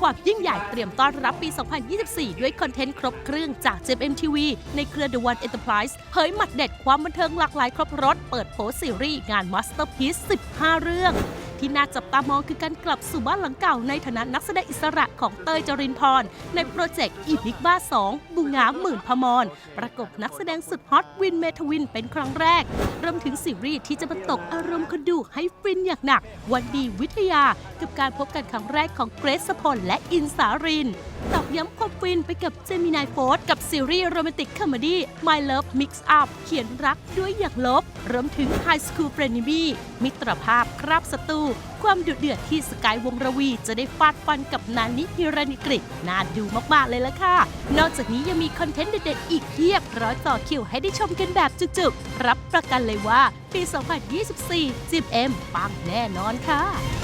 ความยิ่งใหญ่เตรียมต้อนรับปี 2024 ด้วยคอนเทนต์ครบเครื่องจาก JMTV ในเครือ The One Enterprise เผยหมัดเด็ดความบันเทิงหลากหลายครบรถ เปิดโผซีรีส์งาน Masterpiece 15 เรื่องที่น่าจับตามองคือการกลับสู่บ้านหลังเก่าในฐานะนักแสดงอิสระของเตยจรินพร ในโปรเจกต์อีพิกบ้า 2บุงงามหมื่นพมร ประกบนักแสดงสุดฮอตวินเมทวินเป็นครั้งแรก รวมถึงซีรีส์ที่จะมาตกอารมณ์คนดูให้ฟินอย่างหนัก วันดีวิทยา กับการพบกันครั้งแรกของเกรซพลและอินสาริน ตอกย้ำความฟินไปกับเจมินายโฟร์กับซีรีส์โรแมนติกคอมเมดี้ My Love Mix Up เขียนรักด้วยอยากลบ รวมถึง High School f r e n e m y มิตรภาพครับศัตรูความดุเดือดที่สกายวงระวี จะได้ฟาดฟันกับนานิฮิรานิกริน่าดูมาก ๆ เลยละค่ะ นอกจากนี้ยังมีคอนเทนต์เด็ด ๆ อีกเพียบรอต่อคิวให้ได้ชมกันแบบจุกๆ รับประกันเลยว่าปี 2024 จิมเอ็มปังแน่นอนค่ะ